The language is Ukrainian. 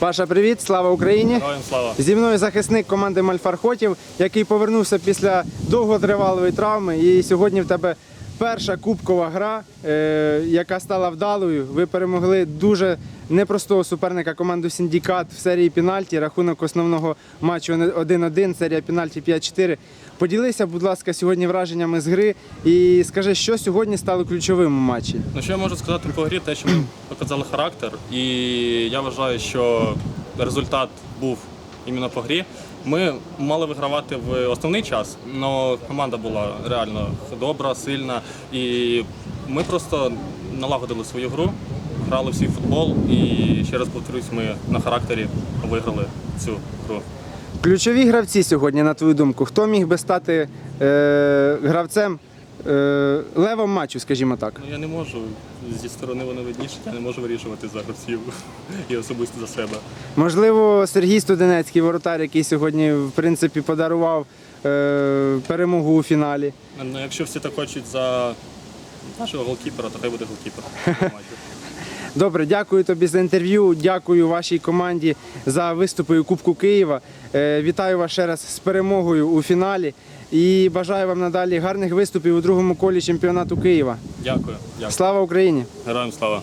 Паша, привіт, слава Україні! Героям слава. Зі мною захисник команди Мальфархотів, який повернувся після довготривалої травми. І сьогодні в тебе перша кубкова гра, е, яка стала вдалою. Ви перемогли дуже непростого суперника команду Сіндікат в серії пенальті. Рахунок основного матчу 1-1, серія пенальті 5-4. Поділися, будь ласка, сьогодні враженнями з гри і скажи, що сьогодні стало ключовим у матчі. Ну що я можу сказати по грі, те, що ми показали характер, і я вважаю, що результат був іменно по грі. Ми мали вигравати в основний час, але команда була реально добра, сильна, і ми просто налагодили свою гру, грали всі в футбол, і ще раз повторюсь, ми на характері виграли цю гру. Ключові гравці сьогодні, на твою думку, хто міг би стати е, гравцем левом матчу, скажімо так? Ну я не можу зі сторони вони видніше, я не можу вирішувати за гравців і особисто за себе. Можливо, Сергій Студенецький, воротар, який сьогодні в принципі подарував е, перемогу у фіналі. Ну, якщо всі так хочуть за нашого голкіпера, то хай буде голкіпер. Добре, дякую тобі за інтерв'ю. Дякую вашій команді за виступи у Кубку Києва. Е, вітаю вас ще раз з перемогою у фіналі і бажаю вам надалі гарних виступів у другому колі чемпіонату Києва. Дякую, дякую. Слава Україні! Героям слава.